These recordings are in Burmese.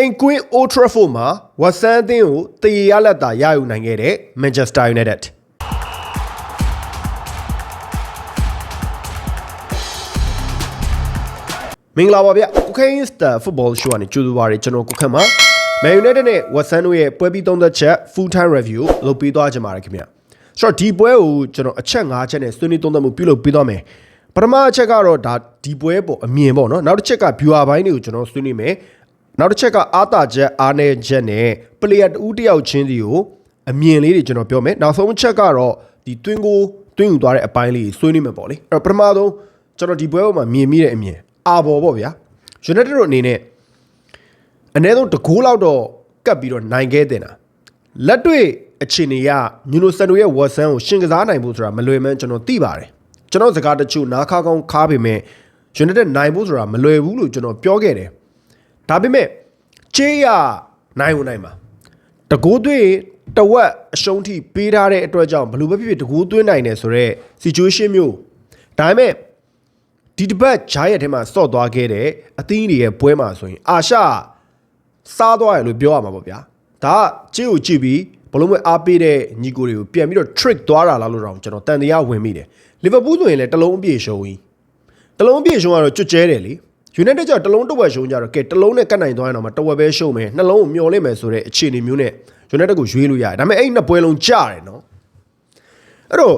အင်ကွင်း Old Trafford မှာဝက်ဆန်အသင်းကိုတရေရလက်တာရယူနိုင်ခဲ့တဲ့ Manchester United မင်္ဂလာပါဗျကုခိုင်းစတာဖုတ်ဘောရှုကနေကြိုးစားပါရကျွန်တော်ကုခတ်မှာ Man United နဲ့ Watson တို့ရဲ့ပွဲပြီးသုံးသက်ချက် full time review လုပ်ပြီးသွားကြပါရခင်ဗျဆိုတော့ဒီပွဲကိုကျွန်တော်အချက်၅ချက်နဲ့ဆွေးနွေးသုံးသပ်မှုပြုလုပ်ပြီးသွားမယ်ပထမအချက်ကတော့ဒါဒီပွဲပေါ့အမြင်ပေါ့နော်နောက်တစ်ချက်က viewer ဘိုင်းတွေကိုကျွန်တော်ဆွေးနွေးမယ် နောက်တစ်ချက်ကအာတာချက်အားနေချက်နဲ့ player တူတယောက်ချင်းစီကိုအမြင်လေးတွေကျွန်တော်ပြောမယ်နောက်ဆုံးအချက်ကတော့ဒီတွင်းကိုတွင်းယူသွားတဲ့အပိုင်းလေးဆွေးနွေးမယ်ပေါ့လေအဲ့တော့ပထမဆုံးကျွန်တော်ဒီပွဲပေါ်မှာမြင်မိတဲ့အမြင်အာဘော်ပေါ့ဗျာ United တို့အနေနဲ့အနည်းဆုံးတကူလောက်တော့ကပ်ပြီးတော့နိုင်ခဲ့တင်တာလက်တွေ့အခြေအနေကညူနိုဆန်တိုရဲ့ဝက်ဆန်ကိုရှင်ကစားနိုင်ဖို့ဆိုတာမလွယ်မှန်းကျွန်တော်သိပါတယ်ကျွန်တော်စကားတချို့နားခါကောင်းခါပေမဲ့ United နိုင်ဖို့ဆိုတာမလွယ်ဘူးလို့ကျွန်တော်ပြောခဲ့တယ် ဒါပေမဲ့ချေးရနိုင်ဝင်နိုင်မှာတကူသွေးတဝက်အရှုံးထိပေးထားတဲ့အတွက်ကြောင့်ဘယ်လိုပဲဖြစ်ဖြစ်တကူသွင်းနိုင်တယ်ဆိုတော့ situation မျိုးဒါပေမဲ့ဒီတစ်ပတ်ဂျားရက်ထဲမှာစော့သွားခဲ့တဲ့အသင်းတွေရဲ့ပွဲမှာဆိုရင်အာရှစားသွားရလို့ပြောရမှာပေါ့ဗျာဒါကကြည့်ကိုကြည့်ပြီးဘလုံးမဲ့အားပေးတဲ့ညီကိုတွေကိုပြန်ပြီးတော့ trick သွားတာလားလို့တော့ကျွန်တော်တန်တရားဝင်မိတယ်လီဗာပူးဆိုရင်လည်းတလုံးအပြည့်ရှုံးကြီးတလုံးအပြည့်ရှုံးကတော့ကျွတ်ကျဲတယ်လေ ယူနိုက်တက်ကျတော့တလုံးတစ်ဝက်ရှုံးကြတော့ကဲတလုံးနဲ့ကတ်နိုင်သွားရင်တော့မှတစ်ဝက်ပဲရှုံးမယ်နှလုံးကိုမျော်လင့်မယ်ဆိုတဲ့အခြေအနေမျိုးနဲ့ယူနိုက်တက်ကိုရွေးလို့ရတယ်ဒါပေမဲ့အဲ့နှစ်ပွဲလုံးကြားတယ်နော်အဲ့တော့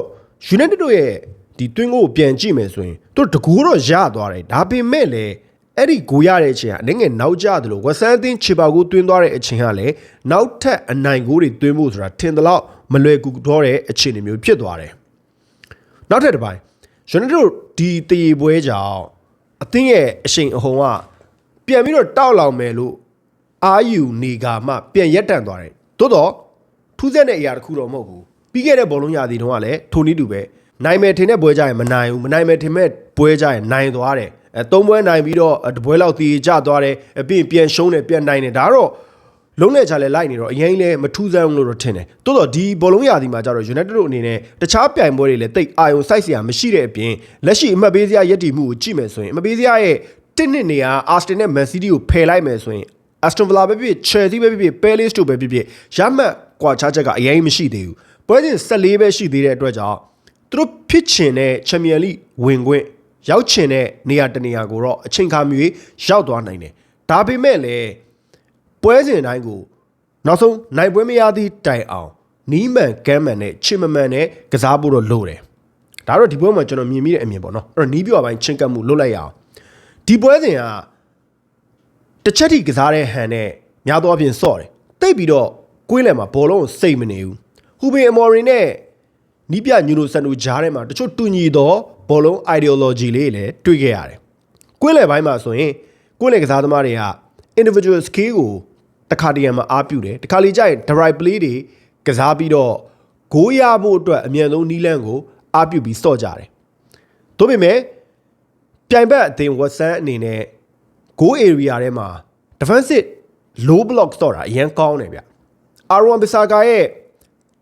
United တို့ရဲ့ဒီတွင်းကိုပြန်ကြည့်မယ်ဆိုရင်သူတို့တကူတော့ရသွားတယ်ဒါပေမဲ့လည်းအဲ့ဒီကိုရတဲ့အချိန်ကအနည်းငယ်နောက်ကျတယ်လို့ဝက်ဆန်အသင်းခြေပါကိုတွင်းသွားတဲ့အချိန်ကလည်းနောက်ထပ်အနိုင်ကိုတွေတွင်းဖို့ဆိုတာထင်သလောက်မလွယ်ကူတော့တဲ့အခြေအနေမျိုးဖြစ်သွားတယ်နောက်ထပ်တစ်ပိုင်း United တို့ဒီတရေပွဲကြောင့် အသင်းရဲ့အရှိန်အဟုန်ကပြန်ပြီးတော့တောက်လောင်မယ်လို့အာယူနေကမှပြန်ရက်တန့်သွားတယ်သို့တော့ထူးဆန်းတဲ့အရာတစ်ခုတော့မဟုတ်ဘူးပြီးခဲ့တဲ့ဘောလုံးရာသီတုန်းကလည်းထိုနည်းတူပဲနိုင်မယ်ထင်တဲ့ပွဲကြရင်မနိုင်ဘူးမနိုင်မယ်ထင်မဲ့ပွဲကြရင်နိုင်သွားတယ်အဲသုံးပွဲနိုင်ပြီးတော့တပွဲလောက်တည်ကြသွားတယ်အပြင်ပြန်ရှုံးတယ်ပြန်နိုင်တယ်ဒါတော့ လုံးနဲ့ချလဲလိုက်နေတော့အရင်လဲမထူးဆန်းဘူးလို့တော့ထင်တယ်တိုးတော့ဒီဘောလုံးရာသီမှာကျတော့ United တို့အနေနဲ့တခြားပြိုင်ပွဲတွေလည်းတိတ်အာယုံစိုက်စရာမရှိတဲ့အပြင်လက်ရှိအမှတ်ပေးစရာရည်တည်မှုကိုကြည့်မယ်ဆိုရင်အမှတ်ပေးစရာရဲ့တစ်နှစ်နေရာ Arsenal နဲ့ Man City ကိုဖယ်လိုက်မယ်ဆိုရင် Aston Villa ပဲဖြစ်ဖြစ် Chelsea ပဲဖြစ်ဖြစ် Palace တို့ပဲဖြစ်ဖြစ်ရမှတ်ကွာခြားချက်ကအရင်မရှိသေးဘူးပွဲစဉ်14ပဲရှိသေးတဲ့အတွက်ကြောင့်သူတို့ဖြစ်ချင်တဲ့ Champions League ဝင်ခွင့်ရောက်ချင်တဲ့နေရာတနေရာကိုတော့အချိန်ခါမျိုးရောက်သွားနိုင်တယ်ဒါပေမဲ့လည်း ပွဲစဉ်တိုင်းကိုနောက်ဆုံးနိုင်ပွဲမရသည့်တိုင်အောင်နီးမှန်ကမ်းမှန်နဲ့ချစ်မမှန်နဲ့ကစားဖို့တော့လိုတယ်ဒါတော့ဒီပွဲမှာကျွန်တော်မြင်မိတဲ့အမြင်ပေါ့နော်အဲ့တော့နီးပြောပိုင်းချင်းကပ်မှုလုပ်လိုက်ရအောင်ဒီပွဲစဉ်ကတစ်ချက်ထိကစားတဲ့ဟန်နဲ့များသောအားဖြင့်စော့တယ်တိတ်ပြီးတော့ကွေးလယ်မှာဘောလုံးကိုစိတ်မနေဘူးဟူဘင်အမော်ရင်နဲ့နီးပြညူနိုဆန်တိုဂျားထဲမှာတချို့တူညီသောဘောလုံး ideology လေးတွေလည်းတွေ့ခဲ့ရတယ်ကွေးလယ်ပိုင်းမှာဆိုရင်ကွေးလယ်ကစားသမားတွေက individual skill ကိုတခါတရံမှာအားပြုတယ်တခါလေကျရင် drive play တွေကစားပြီးတော့ဂိုးရဖို့အတွက်အမြန်ဆုံးနီးလန်းကိုအားပြုပြီးစော့ကြတယ်ဒါပေမဲ့ပြိုင်ဘက်အသင်းဝက်ဆန်အနေနဲ့ goal area ထဲမှာ defensive low block တော့တာအရင်ကောင်းတယ်ဗျ။ Aaron Bissaka ရဲ့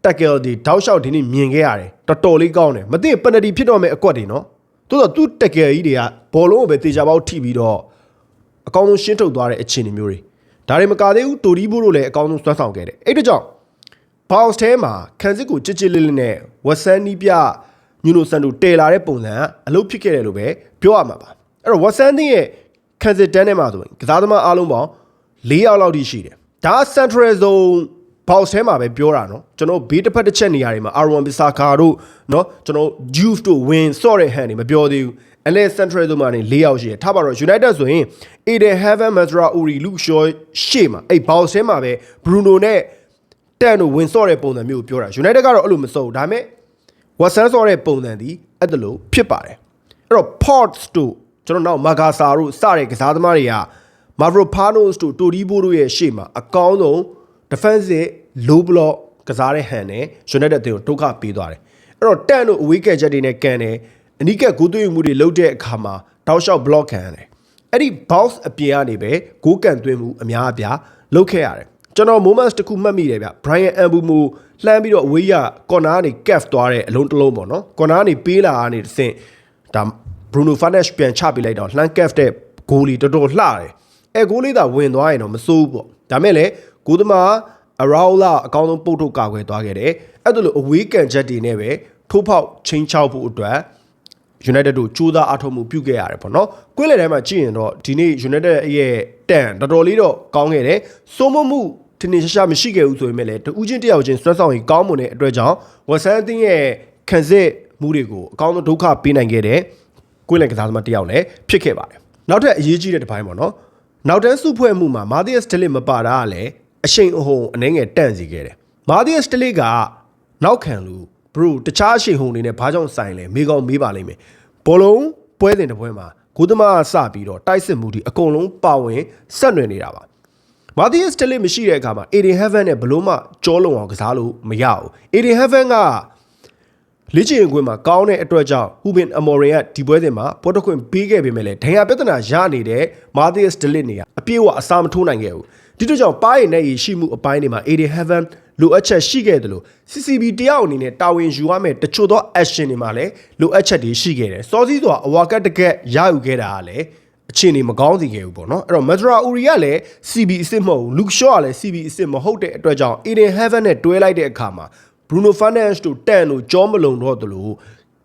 tackle ဒီတောက်လျှောက်ဒီနေ့မြင်ခဲ့ရတယ်တော်တော်လေးကောင်းတယ်မသိ penalty ဖြစ်တော့မယ့်အကွက်တွေနော်။သို့တော့သူ့ tackle ကြီးတွေကဘောလုံးကိုပဲတေချာပေါက်ထိပြီးတော့ အကောင်းဆုံးရှင်းထုတ်သွားတဲ့အခြေအနေမျိုးတွေဒါတွေမကသေးဘူးတိုဒီဘိုတို့လည်းအကောင်းဆုံးစွမ်းဆောင်ခဲ့တယ်။အဲ့ဒါကြောင့် bounce ထဲမှာခံစစ်ကိုကြစ်ကြစ်လေးလေးနဲ့ဝက်ဆန်နီးပြညူနိုဆန်တို့တည်လာတဲ့ပုံစံကအလုပ်ဖြစ်ခဲ့တယ်လို့ပဲပြောရမှာပါအဲ့တော့ဝက်ဆန်တင်းရဲ့ခံစစ်တန်းထဲမှာဆိုရင်ကစားသမားအားလုံးပေါင်း၄ယောက်လောက်ထိရှိတယ်ဒါ central zone bounce ထဲမှာပဲပြောတာเนาะကျွန်တော်ဘေးတစ်ဖက်တစ်ချက်နေရာတွေမှာ R1 Bisaka တို့เนาะကျွန်တော် Juve တို့ win ဆော့တဲ့ hand တွေမပြောသေးဘူး အလဲ central zone မှာနေ၄ယောက်ရှိတယ်ထားပါတော့ United ဆိုရင် Eden Heaven Mazra Uri Luke Shaw ရှေ့မှာအဲ့ bounce ထဲမှာပဲ Bruno နဲ့တန်တို့ဝင်ဆော့တဲ့ပုံစံမျိုးကိုပြောတာ United ကတော့အဲ့လိုမစိုးဘူးဒါပေမဲ့ Watson ဆော့တဲ့ပုံစံဒီအဲ့ဒါလိုဖြစ်ပါတယ်အဲ့တော့ Ports တို့ကျွန်တော်နောက် Magasa တို့စတဲ့ကစားသမားတွေက Mavropanos တို့ Toribo တို့ရဲ့ရှေ့မှာအကောင်းဆုံး defensive low block ကစားတဲ့ဟန်နဲ့ United အသင်းကိုဒုက္ခပေးသွားတယ်အဲ့တော့တန်တို့အဝေးကက်ချက်တွေနဲ့ကန်တယ် အနီးကက်ဂိုးသွင်းမှုတွေလုပ်တဲ့အခါမှာတောက်လျှောက် block ခံရတယ်အဲ့ဒီ bounce အပြင်ကနေပဲဂိုးကန်သွင်းမှုအများအပြားလုပ်ခဲ့ရတယ်ကျွန်တော် moments တစ်ခုမှတ်မိတယ်ဗျ Brian Ambumo လှမ်းပြီးတော့အဝေးရ corner ကနေ cap သွားတဲ့အလုံးတစ်လုံးပေါ့နော် corner ကနေပေးလာကနေတစ်ဆင့်ဒါ Bruno Fernandes ပြန်ချပေးလိုက်တော့လှမ်း cap တဲ့ goal လီတော်တော်လှတယ်အဲဂိုးလေးသာဝင်သွားရင်တော့မစိုးဘူးပေါ့ဒါမဲ့လည်းဂိုးသမားအရာလာအကောင်းဆုံးပုတ်ထုတ်ကာကွယ်သွားခဲ့တယ်အဲ့ဒါလိုအဝေးကန်ချက်တွေနဲ့ပဲထိုးဖောက်ချင်းချောက်ဖို့အတွက် United တို့ကြိုးစားအားထုတ်မှုပြုခဲ့ရတယ်ပေါ့နော်။ကွင်းလယ်ထဲမှာကြည့်ရင်တော့ဒီနေ့ United ရဲ့တန်တော်တော်လေးတော့ကောင်းခဲ့တယ်။စိုးမမှုထင်ထင်ရှားရှားမရှိခဲ့ဘူးဆိုပေမဲ့လည်းတူးချင်းတယောက်ချင်းဆွဲဆောင်ရင်ကောင်းမွန်တဲ့အတွက်ကြောင့်ဝက်ဆန်အသင်းရဲ့ခံစစ်မှုတွေကိုအကောင်းဆုံးဒုက္ခပေးနိုင်ခဲ့တဲ့ကွင်းလယ်ကစားသမားတယောက်လည်းဖြစ်ခဲ့ပါတယ်။နောက်ထပ်အရေးကြီးတဲ့တစ်ပိုင်းပေါ့နော်။နောက်တန်းစုဖွဲ့မှုမှာမာသီယက်စ်ဒလစ်မပါတာကလည်းအရှိန်အဟုန်အနှဲငယ်တန့်စီခဲ့တယ်။မာသီယက်စ်ဒလစ်ကနောက်ခံလူ ဘရိုတခြားအရှိန်ဟုန်တွေနဲ့ဘာကြောင့်ဆိုင်လဲမေးကောင်းမေးပါလိမ့်မယ်။ဘောလုံးပွဲစဉ်တစ်ပွဲမှာဂိုးသမားကစပြီးတော့တိုက်စစ်မှုတွေအကုန်လုံးပါဝင်ဆက်နွယ်နေတာပါ။မာသီယက်စ်ဒလစ်မရှိတဲ့အခါမှာ Aiden Heaven နဲ့ဘလို့မှကြောလုံအောင်ကစားလို့မရဘူး။ Aiden Heaven ကလေ့ကျင့်ခွင့်မှာကောင်းတဲ့အတွက်ကြောင့်ဟူဘင်အမော်ရင်ကဒီပွဲစဉ်မှာပွဲတစ်ခွင့်ပေးခဲ့ပေမဲ့လည်းဒဏ်ရာပြဿနာရနေတဲ့မာသီယက်စ်ဒလစ်နေရအပြည့်အဝအစာမထိုးနိုင်ခဲ့ဘူးဒီတို့ကြောင့်ပါးရင်နဲ့ရရှိမှုအပိုင်းတွေမှာ AD Heaven လိုအပ်ချက်ရှိခဲ့တယ်လို့ CCB တယောက်အနေနဲ့တာဝန်ယူရမယ်တချို့သော action တွေမှာလည်းလိုအပ်ချက်တွေရှိခဲ့တယ်စောစီးစွာအဝါကတ်တကက်ရယူခဲ့တာကလည်းအခြေအနေမကောင်းစီခဲ့ဘူးပေါ့နော်အဲ့တော့ Madra Uri ကလည်း CB အစ်စ်မဟုတ်ဘူး Luke Shaw ကလည်း CB အစ်စ်မဟုတ်တဲ့အတွက်ကြောင့် Eden Heaven နဲ့တွဲလိုက်တဲ့အခါမှာ Bruno Fernandes တို့တန်တို့ကြောမလုံတော့သလို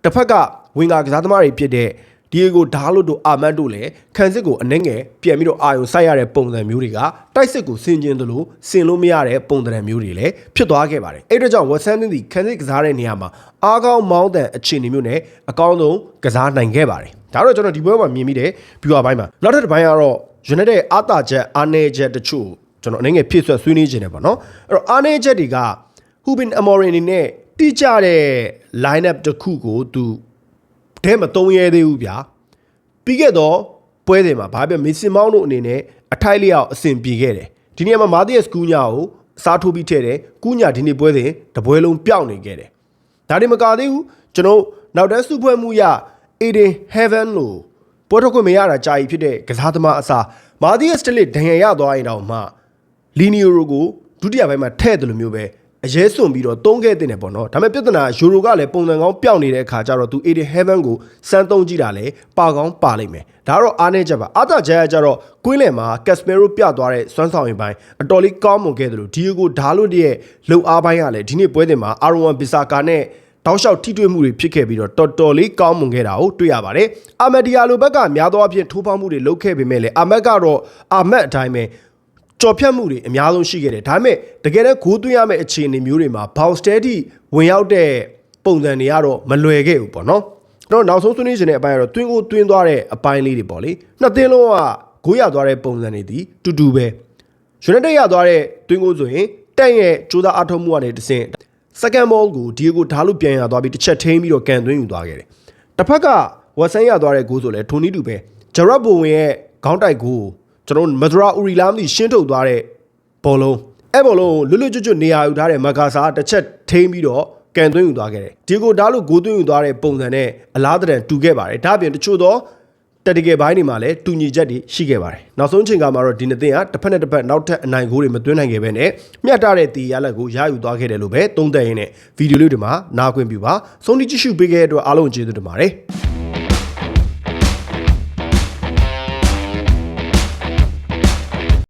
တစ်ဖက်ကဝင်ကာကစားသမားတွေဖြစ်တဲ့ ဒီကိုဓားလို့တို့အာမတ်တို့လည်းခံစစ်ကိုအနှဲငယ်ပြန်ပြီးတော့အာယုံစိုက်ရတဲ့ပုံစံမျိုးတွေကတိုက်စစ်ကိုဆင်ကျင်သလိုဆင်လို့မရတဲ့ပုံစံမျိုးတွေလည်းဖြစ်သွားခဲ့ပါတယ်အဲ့ဒါကြောင့်ဝက်ဆန်သည်ခံစစ်ကစားတဲ့နေရာမှာအားကောင်းမောင်းတန်အခြေအနေမျိုးနဲ့အကောင်းဆုံးကစားနိုင်ခဲ့ပါတယ်ဒါတော့ကျွန်တော်ဒီပွဲမှာမြင်မိတယ်ဘီဝါပိုင်းမှာနောက်ထပ်တစ်ပိုင်းကတော့ United ရဲ့အာတာချက်အားနေချက်တချို့ကျွန်တော်အနေငယ်ဖြည့်ဆွတ်ဆွေးနွေးခြင်းတယ်ပေါ့နော်အဲ့တော့အားနေချက်တွေကဟူဘင်အမော်ရင်အနေနဲ့တိကျတဲ့ line up တစ်ခုကိုသူ တဲမသုံးရဲသေးဘူးဗျာပြီးခဲ့တော့ပွဲစဉ်မှာဘာပဲမစ်စင်မောင်းတို့အနေနဲ့အထိုက်လျောက်အဆင်ပြေခဲ့တယ်ဒီနေ့မှာမာသီယက်စကူညာကိုအစားထိုးပြီးထည့်တယ်ကူညာဒီနေ့ပွဲစဉ်တပွဲလုံးပျောက်နေခဲ့တယ်ဒါတွေမကသေးဘူးကျွန်တော်နောက်တန်းစုဖွဲ့မှုရ Eden Heaven လို့ပွဲထုတ်ခွင့်မရတာကြာကြီးဖြစ်တဲ့ကစားသမားအစားမာသီယက်စတလစ်ဒဏ်ရာရသွားရင်တော့မှလီနီယိုရိုကိုဒုတိယပိုင်းမှာထည့်တယ်လို့မျိုးပဲ အရေးစွန်ပြီးတော့သုံးခဲ့တဲ့တယ်ပေါ့နော်ဒါပေမဲ့ပြဿနာယူရိုကလည်းပုံစံကောင်းပျောက်နေတဲ့အခါကျတော့သူ Aiden Heaven ကိုစမ်းသုံးကြည့်တာလည်းပါကောင်းပါလိမ့်မယ်ဒါကတော့အားနေချက်ပါအာသာချက်ကျတော့ကွင်းလယ်မှာ Casemiro ပြသွားတဲ့စွမ်းဆောင်ရင်ပိုင်းအတော်လေးကောင်းမွန်ခဲ့တယ်လို့ဒီယိုကိုဓာလို့ရဲ့လှုပ်အားပိုင်းကလည်းဒီနေ့ပွဲတင်မှာ R1 Bissaka နဲ့တောက်လျှောက်ထိတွေ့မှုတွေဖြစ်ခဲ့ပြီးတော့တော်တော်လေးကောင်းမွန်ခဲ့တာကိုတွေ့ရပါတယ်။အာမက်ဒီယာလိုဘက်ကများသောအားဖြင့်ထိုးဖောက်မှုတွေလုပ်ခဲ့ပေမဲ့လည်းအာမက်ကတော့အာမက်အတိုင်းပဲ ကြော်ဖြတ်မှုတွေအများဆုံးရှိခဲ့တယ်ဒါပေမဲ့တကယ်တော့ဂိုးသွင်းရမယ့်အခြေအနေမျိုးတွေမှာဘောင်စတဲတီဝင်ရောက်တဲ့ပုံစံတွေကတော့မလွယ်ခဲ့ဘူးပေါ့နော်ကျွန်တော်နောက်ဆုံးဆွေးနွေးခြင်းတဲ့အပိုင်းကတော့တွင်းကိုတွင်းသွားတဲ့အပိုင်းလေးတွေပေါ့လေနှစ်သင်းလုံးကဂိုးရသွားတဲ့ပုံစံတွေဒီတူတူပဲယူနိုက်တက်ရသွားတဲ့တွင်းကိုဆိုရင်တန့်ရဲ့ကြိုးစားအထောက်မှုကနေတဆင့် second ball ကိုဒီကိုဓာတ်လို့ပြန်ရသွားပြီးတစ်ချက်ထိန်းပြီးတော့ကန်သွင်းယူသွားခဲ့တယ်တစ်ဖက်ကဝက်ဆန်ရသွားတဲ့ဂိုးဆိုလဲထိုနီတူပဲဂျရက်ဘိုဝင်ရဲ့ခေါင်းတိုက်ဂိုးကို ကျွန်တော်မဒရာအူရီလာမသိရှင်းထုတ်သွားတဲ့ဘောလုံးအဲ့ဘောလုံးကိုလွတ်လွတ်ကျွတ်ကျွတ်နေရာယူထားတဲ့မဂါဆာတစ်ချက်ထိန်းပြီးတော့ကန်သွင်းယူသွားခဲ့တယ်ဒီကိုဓာတ်လို့ဂိုးသွင်းယူသွားတဲ့ပုံစံနဲ့အလားတန်တူခဲ့ပါတယ်ဒါ့အပြင်တချို့သောတတကယ်ပိုင်းတွေမှာလည်းတူညီချက်တွေရှိခဲ့ပါတယ်နောက်ဆုံးချိန်ကမှာတော့ဒီနှစ်သင်းကတစ်ဖက်နဲ့တစ်ဖက်နောက်ထပ်အနိုင်ဂိုးတွေမသွင်းနိုင်ခဲ့ဘဲနဲ့မျှတတဲ့တီရလက်ကိုရယူသွားခဲ့တယ်လို့ပဲသုံးသပ်ရင်းနဲ့ဗီဒီယိုလေးတွေမှာနားခွင့်ပြုပါဆုံးဖြတ်ကြည့်ရှုပေးခဲ့တဲ့အတွက်အားလုံးကျေးဇူးတင်ပါတယ်